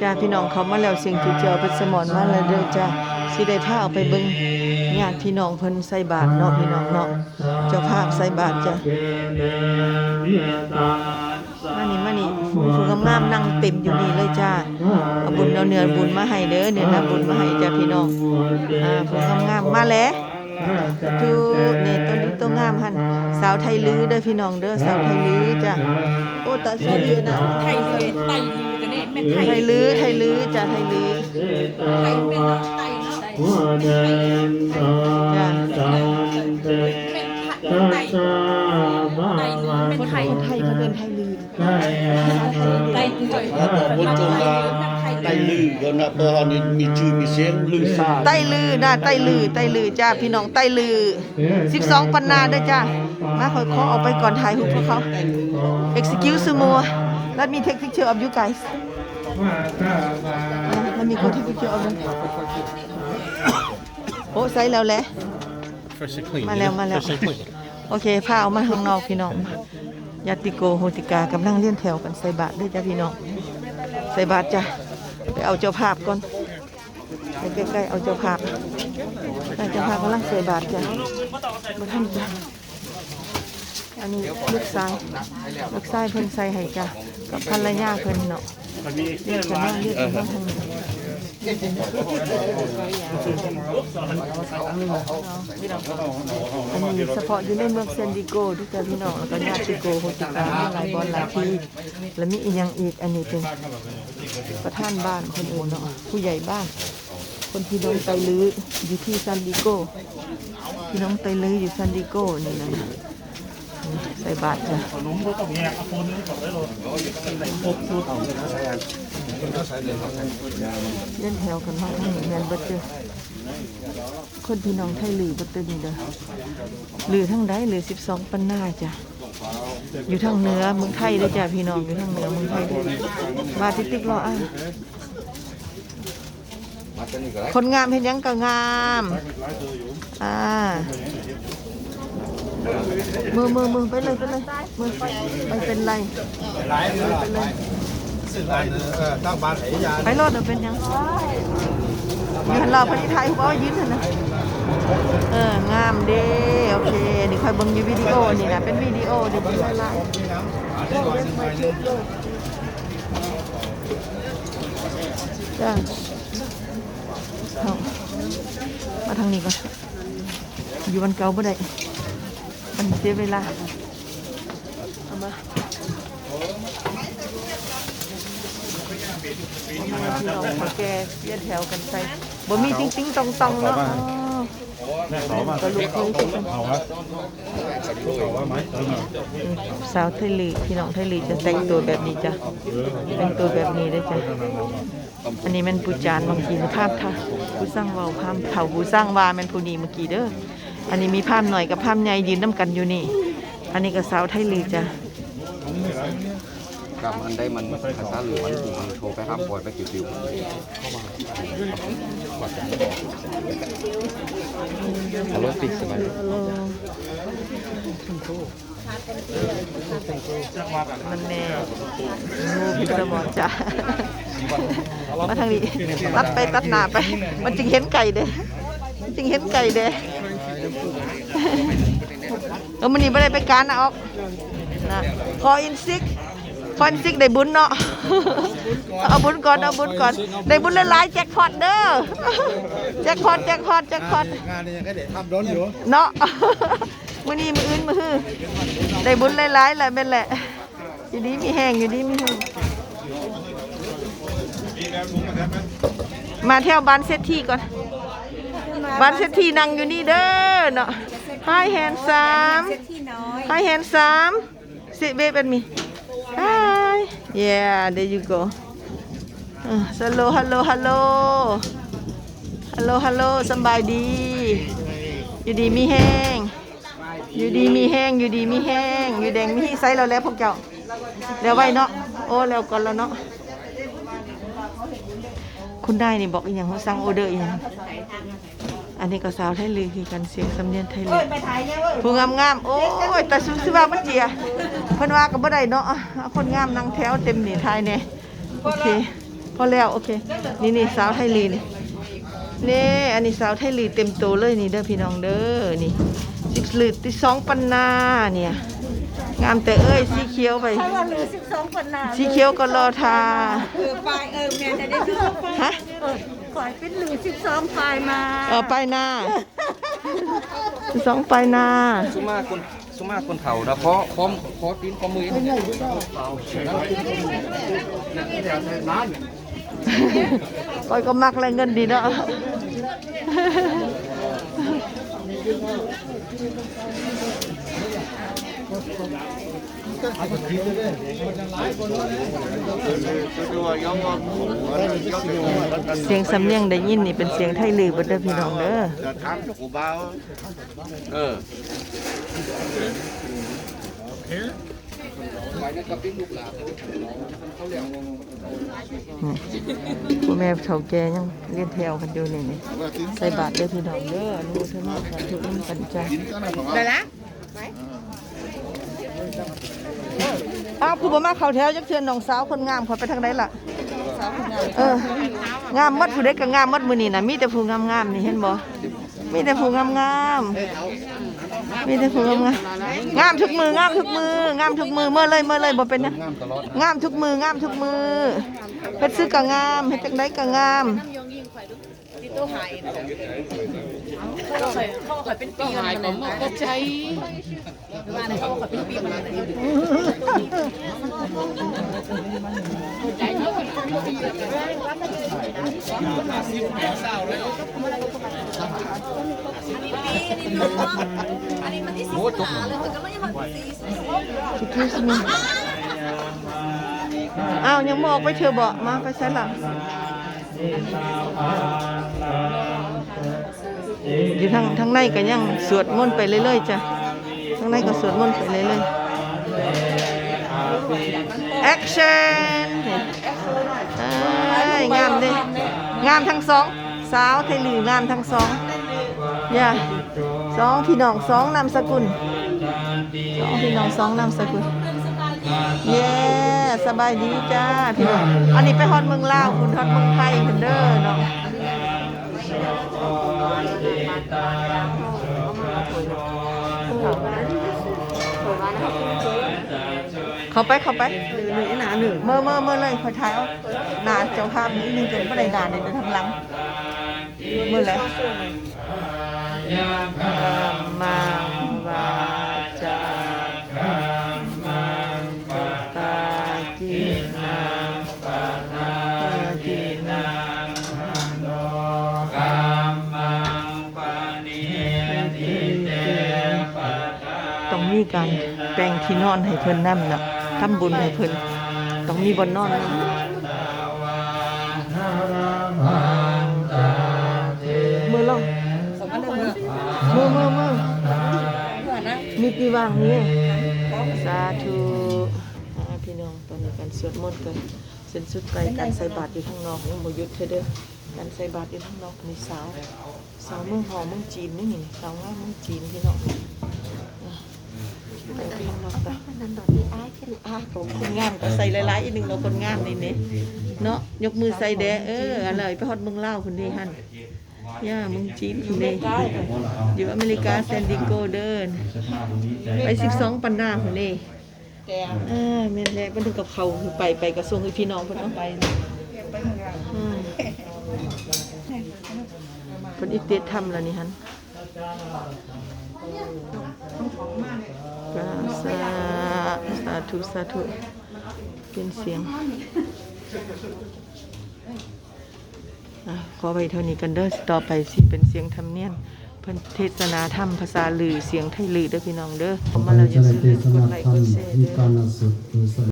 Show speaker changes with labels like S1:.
S1: จ้าพี่น้องเขามาแล้วเสียงจุเจียวเป็นสมอนมาแล้วเด้อจ้าสิได้พาเอาไปเบิ่งญาติพี่น้องเพิ่นใส่บาตรเนาะพี่น้องเนาะเจ้าภาพใส่บาตรจ้ะมานี่มานี่ผู้งามๆนั่งเต็มอยู่นี่เลยจ้าเอาบุญเอาเนื้อบุญมาให้เด้อเนื้อนาบุญมาให้จ้าพี่น้องอ่าผู้งามๆมาแล้วจูนี่ต้นนี้ต้นงามหั่นสาวไทยลื้อเด้อพี่น้องเด้อสาวไทยลื้อจ้ะโอ้ตาสวยดีนะ
S2: ไทยเลยไตลือ กันเนี่ยแม่ไทย
S1: ไทยลื้อไทยลื้อจ้ะไทยลื้อ
S2: ไทยเป็นเนาะไตเนาะ
S1: จ้ะ
S2: เป็นไทยไตไตลือเป็นไทย
S1: ไทยเขาเดินไทยลื้อ
S2: ไตลือ
S3: บุญจงลาไตลือกันนะเพราะว่านี่มีชื่อมีเสียงลือซ่า
S1: ไต้ลือนะไต้ลือไต้ลือจ้าพี่น้องไต้ลือ12ปันนาเด้อจ้ามาขอขอออกไปก่อนถ่ายรูปพวกเขา excuse me let me take picture of you guys let me go take picture of them โอ้ใส่แล้วแหละ
S4: Fresh and clean.
S1: มาแล้ว
S4: yeah?
S1: มาแล้ว
S4: Fresh and clean.
S1: โอเคพาเอามาข้างนอกพี่น้องยาติโกโหติกากำลังเลี้ยนแถวกันใส่บาตรด้วยจ้าพี่น้องใส่บาตรจ้ะไปเอาเจ้าภาพก่อนไปใกล้ๆเอาเจ้าภาพได้เจ้าภาพกำลังใส่บาตรจ้ะมาทำจ้ะอันนี้ลูกชายลูกชายเพิ่นใส่ให้จ้ะกับภรรยาเพิ่นเนาะ มันว่าเรียกกันว่าทางนี้อันนี้เฉพาะอยู่ในเมืองเซนดิโกที่จ้ะพี่น้องแล้วก็ญาติโกโฮติกาหลายบอนหลายที่แล้วมีอีกอย่างอีกอันนี้เป็นประธานบ้านคนอื่นเนาะผู้ใหญ่บ้าน คนพี่น้องไตลืออยู่ที่ซันดิโกพี่น้องไตลืออยู่ซันดิโกนี่นะ ใส่บาตรจ้ะเล่นแถวกันมาทั้งนี้แมนบัตเตอร์คนพี่น้องไทยลือบัตเตอร์นี่เด้อหลือทั้งใดลือสิบสองปันหน้าจ้ะอยู่ทางเหนือเมืองไทยเด้จ้ะพี่น้องอยู่ทางเหนือเมืองไทยเด้อมาติ๊กติ๊กรออะคนงามเห็นยังก็งาม อ่า มือมือมือไปเลยไปเลยมือไปเป็นไรไปเลย
S4: ตั้งบ้านไหนยา
S1: ไปรอดเอาเป็นยังอยู่หันเราพอดีไทยเขายืนเถอะนะเอองามเด้โอเคนี่คอยเบิ่งอยู่วิดีโอนี่นะเป็นวิดีโอเดี๋ยวเป็นไลน์จ้าเอามาทางนี้ก่อนอยู่วันเก่าบ่ได้ มันเสียเวลาเอามาเอามาพี่น้องมาแกเลียนแถวกันใส่บ่มีติ้งติ้งตองตองเนาะอ๋อ
S4: แม่ขอมา
S1: ก็ลูกเคยสิ
S4: เอาวะขอว่าไหมเออ
S1: สาวไทยลีพี่น้องไทยลีจะแต่งตัวแบบนี้จ้ะแต่งตัวแบบนี้ได้อจ้ะอันนี้แมันปูจานบางทีภาพค่ะผู้สร้างเว้าภาพเฒ่าผู้สร้างวาแมันผู้นี้เมื่อกี้เด้อ อันนี้มีภาพหน่อยกับภาพใหญ่ยืนน้ำกันอยู่นี่ อันนี้ก็สาวไทยลีจ้ะ
S5: กับอันได้มันภาษาหรือมันถูกมันโทรไปห้ามปล่อยไปกี่ฟิวฮัลโหลปิดสบายดี
S1: ฮัลโหลมันแน่งูพิษมอจ้ะมาทางนี้ตัดไปตัดหน้าไป มันจึงเห็นไก่เด้มัน จึงเห็นไก่เด้เออมันนี่ไม่ได้ไปการนะออกนะขออินซิกขออินซิกได้บุญเนาะเอาบุญก่อนเอาบุญก่อนได้บุญหลายๆแจ็คพอตเด้อแจ็คพอตแจ็คพอตแจ็คพอต
S4: งานนี้ยังก็เด็ดทำร้อนอยู่
S1: เนาะมื้อนี้มื้ออื่นมื้อฮือได้บุญหลายๆแหละแม่นแหละอยู่ดีมีแห้งอยู่ดีมีแห้งมาเที่ยวบ้านเศรษฐีก่อน บ้านเศรษฐีนั่งอยู่นี่เด้อเนาะ Hi handsome
S2: ที่น้อย
S1: Hi handsome Sit babe and me Hi Yeah there you go เออ Hello hello hello Hello hello สบายดี อยู่ดีมีแห้ง อยู่ดีมีแห้ง อยู่ดีมีแห้ง อยู่แดงมีไซส์เราแล้วพวกเจ้าแล้วไว้เนาะ โอ้แล้วก่อนแล้วเนาะ คุณได้นี่บอกอีกอย่างเขาสั่งออเดอร์อีกอย่าง อันนี้ก็สาวไทยลือคือกันเสียงสำเนียงไทยลือผู้งามงามๆโอ้ยแต่สุสิว่ามันเจียเพิ่นว่าก็บ่ได้เนาะเอาคนงามนั่งแถวเต็มนี่ทายแน่โอเคอแล้วโอเค นี่นี่สาวไทยลีนี่นี่อันนี้สาวไทยลีเต็มตัวเลยนี่เด้อพี่น้องเด้อนี่สิบลืดที่สองปันนาเนี่ยงามแต่เอ้ยสีเขียวไป
S6: ถ้าว่าเหลือสิบสองคนน่ะ
S1: สีเขียวก็รอทา
S6: เออปลายเออแม่จะได้ดู
S1: ฮะ
S6: เออ ขอยเป็นเหลือสิบสองปลายมา
S1: เออไปหน้าสองไปหน้า
S5: สุมาคนสุมาคนเฒ่าแล้วเพราะคอมคอตีนคอมือ
S1: ก้อยก็มักแรงเงินดีเนาะ เสียงสำเนียงได้ยินนี่เป็นเสียงไทยลือบดเด้อพี่น้องเด้อ
S3: จะถามกูบ่าเออ
S1: พ่อแม่เฒ่าแก่ยังเรียนแถวกันอยู่นี่นี่ใส่บาตรเด้อพี่น้องเด้ออนุโมทนาสาธุนำกันจ้ะ
S6: ได้ละ
S1: อ้าวคือบ่มาเข้าแถวจักเทื่อน้องสาวคนงามเขาไปทางใดล่ะเอองามหมดผู้ใดก็งามหมดมื้อนี้น่ะมีแต่ผู้งามๆนี่เห็นบ่มีแต่ผู้งามๆ มีแต่ผู้งามๆงามทุกมืองามทุกมืองามทุกมือเมื่อเลยเมื่อเลยบ่เป็นหยังงามทุกมืองามทุกมือเฮ็ดซื้อก็งามเฮ็ดจังไดก็งาม Excuse me อ้าวยังบอกไปเธอบอกมาไปใช่ละอยู่ทางทางในก็ยังสวดมนต์ไปเรื่อยๆจ้ะทางในก็สวดมนต์ไปเรื่อยๆ action เอ้ยงามเดิงามทั้งสอง สาวไทยหลืองามทั้งสอง อย่าสองพี่น้องสองนามสกุลสองพี่น้องสองนามสกุลเย้สบายดีจ้าพี่น้องอันนี้ไปฮอดเมืองลาวคุณฮอดเมืองไทยคุณเด้อเนาะเข้าไปเข้าไปหนึ่งหนาหนึ่งเมื่อเมื่อเมื่อเลยคอยถ่ายเอาหนาเจ้าภาพนิดนึงจนไม่ได้หนาในทางหลังเมื่อไรมาว ต้องมีการแปลงที่นอนให้เพิ่นนำเนาะทำบุญให้เพิ่นต้องมีบนนอนนำ มีปีวางนี่สาธุอ่าพี่น้องตอนนี้การสวดมนต์กันเส้นสุดไปการใส่บาตรอยู่ข้างนอกยังบ่หยุดเธอเด้อการใส่บาตรอยู่ข้างนอกนี่สาวสาวเมืองหอมเมืองจีนนี่นี่สาวงามเมืองจีนพี่น้องอะไปข้างนอกจ้ะนันดอกนี่อ้ายขึ้นอ้ายผมคนงามก็ใส่หลายๆอีกหนึ่งเราคนงามนี่นี่เนาะยกมือใส่แดะเอออะไรไปฮอดเมืองลาวคนนี้หั่น ย่าเมืองจีนคนนี้อยู่อเมริกาแซนดิโกเดิน ไปสิบสองปันหน้าคนนี้อ่าแม่นแหละบันทึกกับเขาคือไปไปกระทรวงคือพี่น้องเพิ่นเอาไปอืมเพิ่นอิเตทำแล้วนี่ฮันก็สาสาธุสาธุเป็นเสียงอะ ขอไปเท่านี้กันเด้อต่อไปสิเป็นเสียงธรรมเนียนเพิ่นเทศนาธรรมภาษาลือเสียงไทยลือเด้อพี่น้องเด้อผมมาแล้วอย่าลืมกดไลค์กดแชร์เด้อ
S7: Vipassana Sutta